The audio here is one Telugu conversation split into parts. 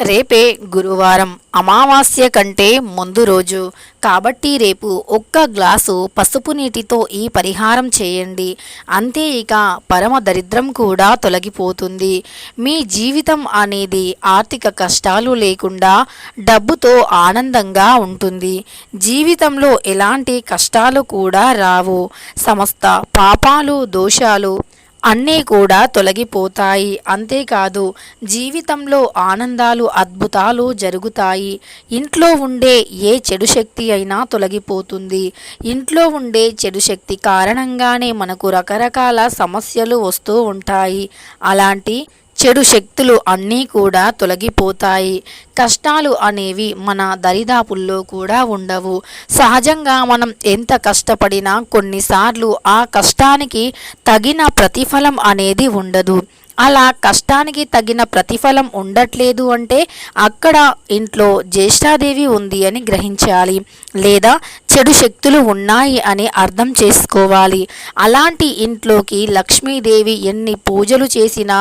రేపే గురువారం అమావాస్య కంటే ముందు రోజు. కాబట్టి రేపు ఒక్క గ్లాసు పసుపు నీటితో ఈ పరిహారం చేయండి. అంతే ఇక పరమ దరిద్రం కూడా తొలగిపోతుంది. మీ జీవితం అనేది ఆర్థిక కష్టాలు లేకుండా డబ్బుతో ఆనందంగా ఉంటుంది. జీవితంలో ఎలాంటి కష్టాలు కూడా రావు. సమస్త పాపాలు దోషాలు అన్నీ కూడా తొలగిపోతాయి. అంతేకాదు జీవితంలో ఆనందాలు అద్భుతాలు జరుగుతాయి. ఇంట్లో ఉండే ఏ చెడు శక్తి అయినా తొలగిపోతుంది. ఇంట్లో ఉండే చెడు శక్తి కారణంగానే మనకు రకరకాల సమస్యలు వస్తూ ఉంటాయి. అలాంటి చెడు శక్తులు అన్నీ కూడా తొలగిపోతాయి. కష్టాలు అనేవి మన దరిదాపుల్లో కూడా ఉండవు. సహజంగా మనం ఎంత కష్టపడినా కొన్నిసార్లు ఆ కష్టానికి తగిన ప్రతిఫలం అనేది ఉండదు. అలా కష్టానికి తగిన ప్రతిఫలం ఉండట్లేదు అంటే అక్కడ ఇంట్లో జ్యేష్ఠాదేవి ఉంది అని గ్రహించాలి. లేదా చెడు శక్తులు ఉన్నాయి అని అర్థం చేసుకోవాలి. అలాంటి ఇంట్లోకి లక్ష్మీదేవి ఎన్ని పూజలు చేసినా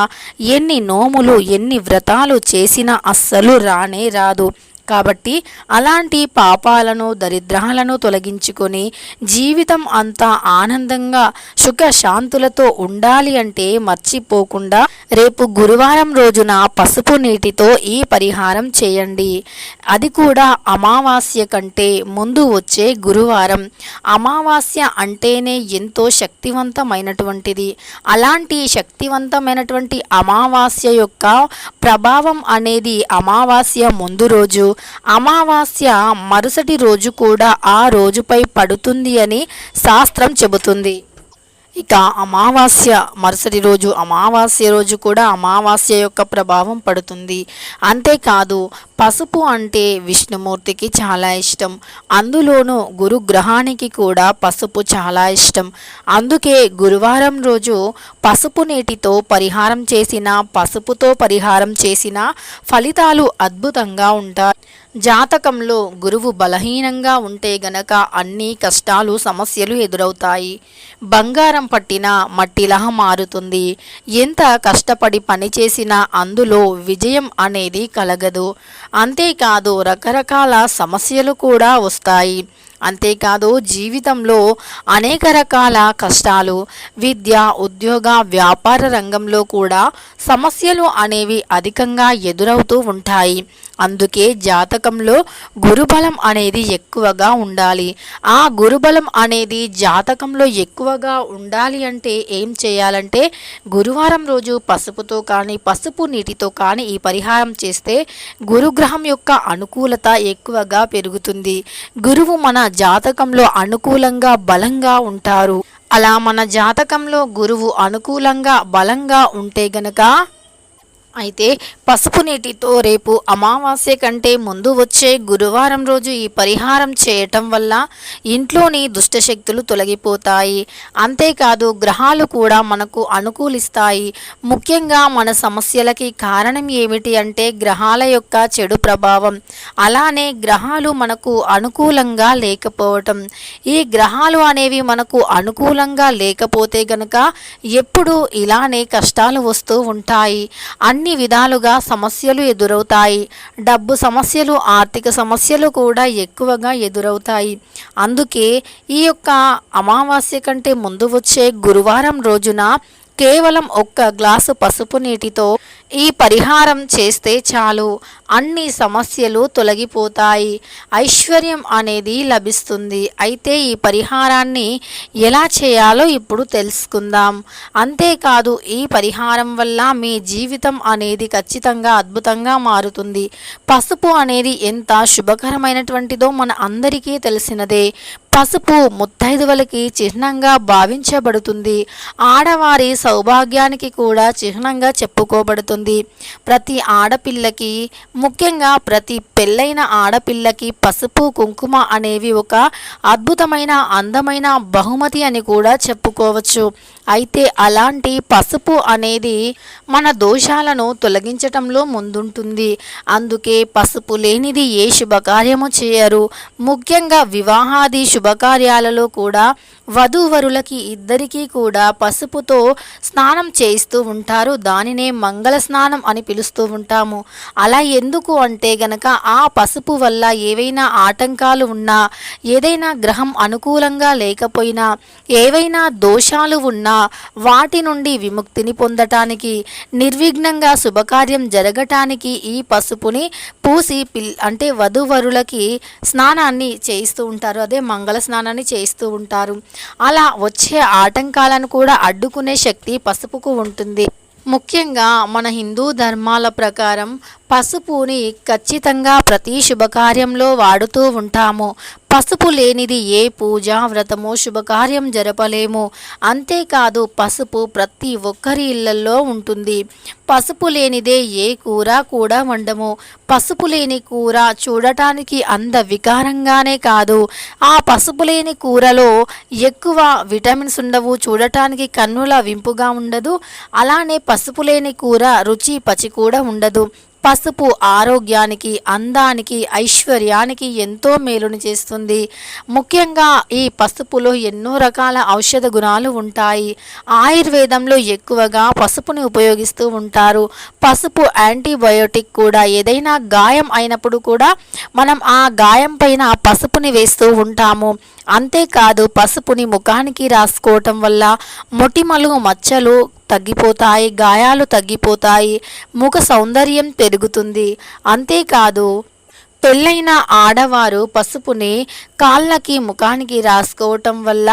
ఎన్ని నోములు ఎన్ని వ్రతాలు చేసినా అస్సలు రానే రాదు. కాబట్టి అలాంటి పాపాలను దరిద్రాలను తొలగించుకొని జీవితం అంతా ఆనందంగా సుఖ శాంతులతో ఉండాలి అంటే మర్చిపోకుండా రేపు గురువారం రోజున పసుపు నీటితో ఈ పరిహారం చేయండి. అది కూడా అమావాస్య కంటే ముందు వచ్చే గురువారం. అమావాస్య అంటేనే ఎంతో శక్తివంతమైనటువంటిది. అలాంటి శక్తివంతమైనటువంటి అమావాస్య యొక్క ప్రభావం అనేది అమావాస్య ముందు రోజు అమావాస్య మరుసటి రోజు కూడా ఆ రోజుపై పడుతుంది అని శాస్త్రం చెబుతుంది. ఇక అమావాస్య మరుసటి రోజు అమావాస్య రోజు కూడా అమావాస్య యొక్క ప్రభావం పడుతుంది. అంతేకాదు పసుపు అంటే విష్ణుమూర్తికి చాలా ఇష్టం. అందులోనూ గురుగ్రహానికి కూడా పసుపు చాలా ఇష్టం. అందుకే గురువారం రోజు పసుపు నీటితో పరిహారం చేసిన పసుపుతో పరిహారం చేసిన ఫలితాలు అద్భుతంగా ఉంటాయి. జాతకంలో గురువు బలహీనంగా ఉంటే గనక అన్ని కష్టాలు సమస్యలు ఎదురవుతాయి. బంగారం పట్టిన మట్టిలా మారుతుంది. ఎంత కష్టపడి పనిచేసినా అందులో విజయం అనేది కలగదు. అంతేకాదు రకరకాల సమస్యలు కూడా వస్తాయి. అంతేకాదు జీవితంలో అనేక రకాల కష్టాలు విద్య ఉద్యోగ వ్యాపార రంగంలో కూడా సమస్యలు అనేవి అధికంగా ఎదురవుతూ ఉంటాయి. అందుకే జాతకంలో గురుబలం అనేది ఎక్కువగా ఉండాలి. ఆ గురుబలం అనేది జాతకంలో ఎక్కువగా ఉండాలి అంటే ఏం చేయాలంటే గురువారం రోజు పసుపుతో కానీ పసుపు నీటితో కానీ ఈ పరిహారం చేస్తే గురుగ్రహం యొక్క అనుకూలత ఎక్కువగా పెరుగుతుంది. గురువు మన జాతకంలో అనుకూలంగా బలంగా ఉంటారు. అలా మన జాతకంలో గురువు అనుకూలంగా బలంగా ఉంటే గనక అయితే పసుపు నీటితో రేపు అమావాస్య కంటే ముందు వచ్చే గురువారం రోజు ఈ పరిహారం చేయటం వల్ల ఇంట్లోని దుష్టశక్తులు తొలగిపోతాయి. అంతేకాదు గ్రహాలు కూడా మనకు అనుకూలిస్తాయి. ముఖ్యంగా మన సమస్యలకి కారణం ఏమిటి అంటే గ్రహాల యొక్క చెడు ప్రభావం. అలానే గ్రహాలు మనకు అనుకూలంగా లేకపోవటం. ఈ గ్రహాలు అనేవి మనకు అనుకూలంగా లేకపోతే గనక ఎప్పుడు ఇలానే కష్టాలు వస్తూ ఉంటాయి. అన్ని అన్ని విధాలుగా సమస్యలు ఎదురవుతాయి. డబ్బు సమస్యలు ఆర్థిక సమస్యలు కూడా ఎక్కువగా ఎదురవుతాయి. అందుకే ఈ యొక్క అమావాస్య కంటే ముందు వచ్చే గురువారం రోజున కేవలం ఒక్క గ్లాసు పసుపు నీటితో ఈ పరిహారం చేస్తే చాలు. అన్ని సమస్యలు తొలగిపోతాయి. ఐశ్వర్యం అనేది లభిస్తుంది. అయితే ఈ పరిహారాన్ని ఎలా చేయాలో ఇప్పుడు తెలుసుకుందాం. అంతేకాదు ఈ పరిహారం వల్ల మీ జీవితం అనేది ఖచ్చితంగా అద్భుతంగా మారుతుంది. పసుపు అనేది ఎంత శుభకరమైనటువంటిదో మన అందరికీ తెలిసినదే. పసుపు ముత్తైదువలకి చిహ్నంగా భావించబడుతుంది. ఆడవారి సౌభాగ్యానికి కూడా చిహ్నంగా చెప్పుకోబడుతుంది. ప్రతి ఆడపిల్లకి ముఖ్యంగా ప్రతి పెళ్ళైన ఆడపిల్లకి పసుపు కుంకుమ అనేవి ఒక అద్భుతమైన అందమైన బహుమతి అని కూడా చెప్పుకోవచ్చు. అయితే అలాంటి పసుపు అనేది మన దోషాలను తొలగించటంలో ముందుంటుంది. అందుకే పసుపు లేనిది ఏ శుభకార్యము చేయరు. ముఖ్యంగా వివాహాది శుభకార్యాలలో కూడా వధూవరులకి ఇద్దరికీ కూడా పసుపుతో స్నానం చేయిస్తూ ఉంటారు. దానినే మంగళ స్నానం అని పిలుస్తూ ఉంటాము. అలా ఎందుకు అంటే గనక ఆ పసుపు వల్ల ఏవైనా ఆటంకాలు ఉన్నా ఏదైనా గ్రహం అనుకూలంగా లేకపోయినా ఏవైనా దోషాలు ఉన్నా వాటి నుండి విముక్తిని పొందటానికి నిర్విఘ్నంగా శుభకార్యం జరగటానికి ఈ పసుపుని పూసి పిల్ అంటే వధువరులకి స్నానాన్ని చేయిస్తూ ఉంటారు. అదే మంగళ స్నానాన్ని చేయిస్తూ ఉంటారు. అలా వచ్చే ఆటంకాలను కూడా అడ్డుకునే శక్తి పసుపుకు ఉంటుంది. ముఖ్యంగా మన హిందూ ధర్మాల ప్రకారం పసుపుని ఖచ్చితంగా ప్రతి శుభకార్యంలో వాడుతూ ఉంటాము. పసుపు లేనిది ఏ పూజ వ్రతమో శుభకార్యం జరపలేము. అంతేకాదు పసుపు ప్రతి ఒక్కరి ఇళ్ళలో ఉంటుంది. పసుపు లేనిదే ఏ కూర కూడా వండము. పసుపు లేని కూర చూడటానికి అంద వికారంగానే కాదు. ఆ పసుపు లేని కూరలో ఎక్కువ విటమిన్స్ ఉండవు. చూడటానికి కన్నుల వింపుగా ఉండదు. అలానే పసుపు లేని కూర రుచి పచి కూడా ఉండదు. పసుపు ఆరోగ్యానికి అందానికి ఐశ్వర్యానికి ఎంతో మేలుని చేస్తుంది. ముఖ్యంగా ఈ పసుపులో ఎన్నో రకాల ఔషధ గుణాలు ఉంటాయి. ఆయుర్వేదంలో ఎక్కువగా పసుపుని ఉపయోగిస్తూ ఉంటారు. పసుపు యాంటీబయోటిక్ కూడా ఏదైనా గాయం అయినప్పుడు కూడా మనం ఆ గాయం పైన పసుపుని వేస్తూ ఉంటాము. అంతేకాదు పసుపుని ముఖానికి రాసుకోవటం వల్ల మొటిమలు మచ్చలు తగ్గిపోతాయి గాయాలు తగ్గిపోతాయి ముఖ సౌందర్యం పెరుగుతుంది. అంతేకాదు పెళ్ళైన ఆడవారు పసుపుని కాళ్ళకి ముఖానికి రాసుకోవటం వల్ల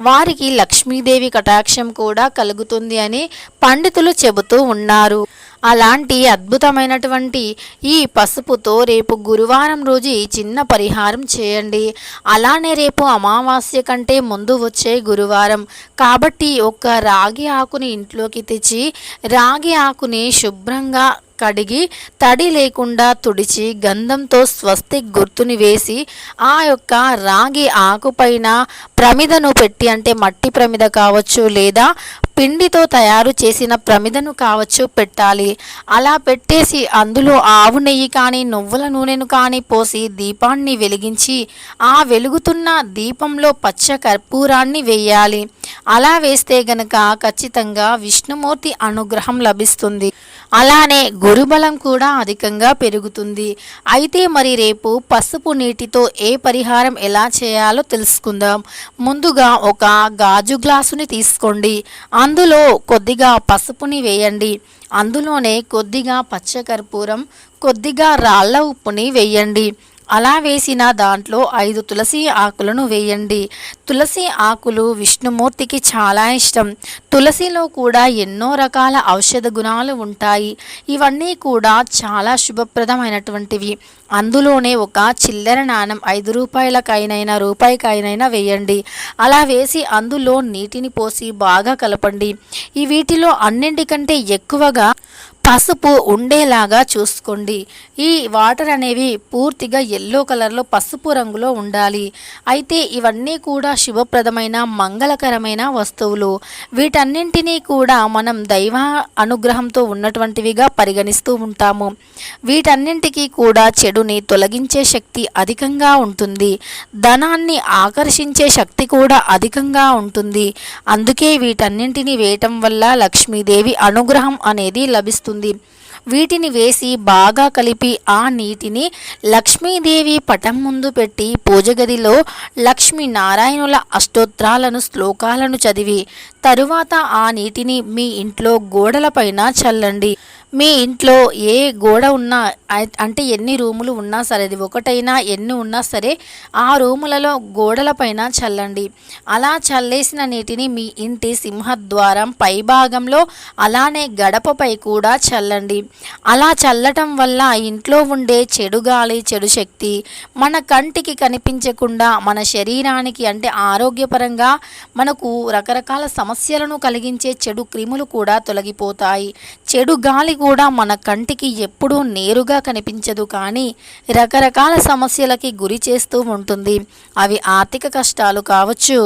వారికి లక్ష్మీదేవి కటాక్షం కూడా కలుగుతుంది అని పండితులు చెబుతూ ఉన్నారు. అలాంటి అద్భుతమైనటువంటి ఈ పసుపుతో రేపు గురువారం రోజు ఈ చిన్న పరిహారం చేయండి. అలానే రేపు అమావాస్య కంటే ముందు వచ్చే గురువారం. కాబట్టి ఒక రాగి ఆకుని ఇంట్లోకి తెచ్చి రాగి ఆకుని శుభ్రంగా కడిగి తడి లేకుండా తుడిచి గంధంతో స్వస్తి గుర్తుని వేసి ఆ యొక్క రాగి ఆకుపైన ప్రమిదను పెట్టి అంటే మట్టి ప్రమిద కావచ్చు లేదా పిండితో తయారు చేసిన ప్రమిదను కావచ్చు పెట్టాలి. అలా పెట్టేసి అందులో ఆవు నెయ్యి కానీ నువ్వుల నూనెను కానీ పోసి దీపాన్ని వెలిగించి ఆ వెలుగుతున్న దీపంలో పచ్చ కర్పూరాన్ని వేయాలి. అలా వేస్తే గనక ఖచ్చితంగా విష్ణుమూర్తి అనుగ్రహం లభిస్తుంది. అలానే గురుబలం కూడా అధికంగా పెరుగుతుంది. అయితే మరి రేపు పసుపు నీటితో ఏ పరిహారం ఎలా చేయాలో తెలుసుకుందాం. ముందుగా ఒక గాజు గ్లాసుని తీసుకోండి. అందులో కొద్దిగా పసుపుని వేయండి. అందులోనే కొద్దిగా పచ్చకర్పూరం కొద్దిగా రాళ్ళ ఉప్పుని వేయండి. అలా వేసిన దాంట్లో ఐదు తులసి ఆకులను వేయండి. తులసి ఆకులు విష్ణుమూర్తికి చాలా ఇష్టం. తులసిలో కూడా ఎన్నో రకాల ఔషధ గుణాలు ఉంటాయి. ఇవన్నీ కూడా చాలా శుభప్రదమైనటువంటివి. అందులోనే ఒక చిల్లర నాణం ఐదు రూపాయలకైనైనా రూపాయికైనైనా వేయండి. అలా వేసి అందులో నీటిని పోసి బాగా కలపండి. ఈ వీటిలో అన్నింటికంటే ఎక్కువగా పసుపు ఉండేలాగా చూసుకోండి. ఈ వాటర్ అనేవి పూర్తిగా ఎల్లో కలర్లో పసుపు రంగులో ఉండాలి. అయితే ఇవన్నీ కూడా శుభప్రదమైన మంగళకరమైన వస్తువులు. వీటన్నింటినీ కూడా మనం దైవ అనుగ్రహంతో ఉన్నటువంటివిగా పరిగణిస్తూ ఉంటాము. వీటన్నింటికి కూడా చెడుని తొలగించే శక్తి అధికంగా ఉంటుంది. ధనాన్ని ఆకర్షించే శక్తి కూడా అధికంగా ఉంటుంది. అందుకే వీటన్నింటిని వేయటం వల్ల లక్ష్మీదేవి అనుగ్రహం అనేది లభిస్తుంది. వీటిని వేసి బాగా కలిపి ఆ నీటిని లక్ష్మీదేవి పటం ముందు పెట్టి పూజగదిలో లక్ష్మీనారాయణుల లక్ష్మీ నారాయణుల అష్టోత్రాలను శ్లోకాలను చదివి తరువాత ఆ నీటిని మీ ఇంట్లో గోడలపైన చల్లండి. మీ ఇంట్లో ఏ గోడ ఉన్నా అంటే ఎన్ని రూములు ఉన్నా సరే అది ఒకటైనా ఎన్ని ఉన్నా సరే ఆ రూములలో గోడలపైన చల్లండి. అలా చల్లేసిన నీటిని మీ ఇంటి సింహద్వారం పైభాగంలో అలానే గడపపై కూడా చల్లండి. అలా చల్లటం వల్ల ఇంట్లో ఉండే చెడు గాలి చెడు శక్తి మన కంటికి కనిపించకుండా మన శరీరానికి అంటే ఆరోగ్యపరంగా మనకు రకరకాల సమస్యలను కలిగించే చెడు క్రిములు కూడా తొలగిపోతాయి. చెడు గాలి కూడా మన కంటికి ఎప్పుడూ నేరుగా కనిపించదు కానీ రకరకాల సమస్యలకి గురి చేస్తూ ఉంటుంది. అవి ఆర్థిక కష్టాలు కావచ్చు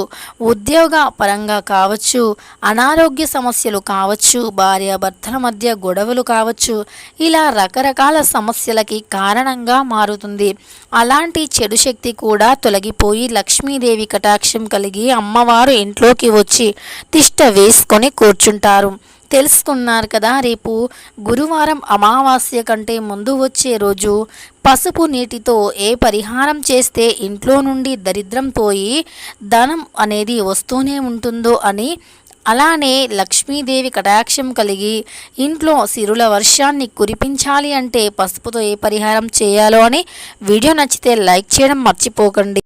ఉద్యోగ పరంగా కావచ్చు అనారోగ్య సమస్యలు కావచ్చు భార్యాభర్తల మధ్య గొడవలు కావచ్చు ఇలా రకరకాల సమస్యలకి కారణంగా మారుతుంది. అలాంటి చెడు శక్తి కూడా తొలగిపోయి లక్ష్మీదేవి కటాక్షం కలిగి అమ్మవారు ఇంట్లోకి వచ్చి తిష్ట వేసుకొని కూర్చుంటారు. తెలుసుకున్నారు కదా రేపు గురువారం అమావాస్య కంటే ముందు వచ్చే రోజు పసుపు నీటితో ఏ పరిహారం చేస్తే ఇంట్లో నుండి దరిద్రం పోయి ధనం అనేది వస్తూనే ఉంటుందో అని అలానే లక్ష్మీదేవి కటాక్షం కలిగి ఇంట్లో సిరుల వర్షాన్ని కురిపించాలి అంటే పసుపుతో ఏ పరిహారం చేయాలో అని వీడియో నచ్చితే లైక్ చేయడం మర్చిపోకండి.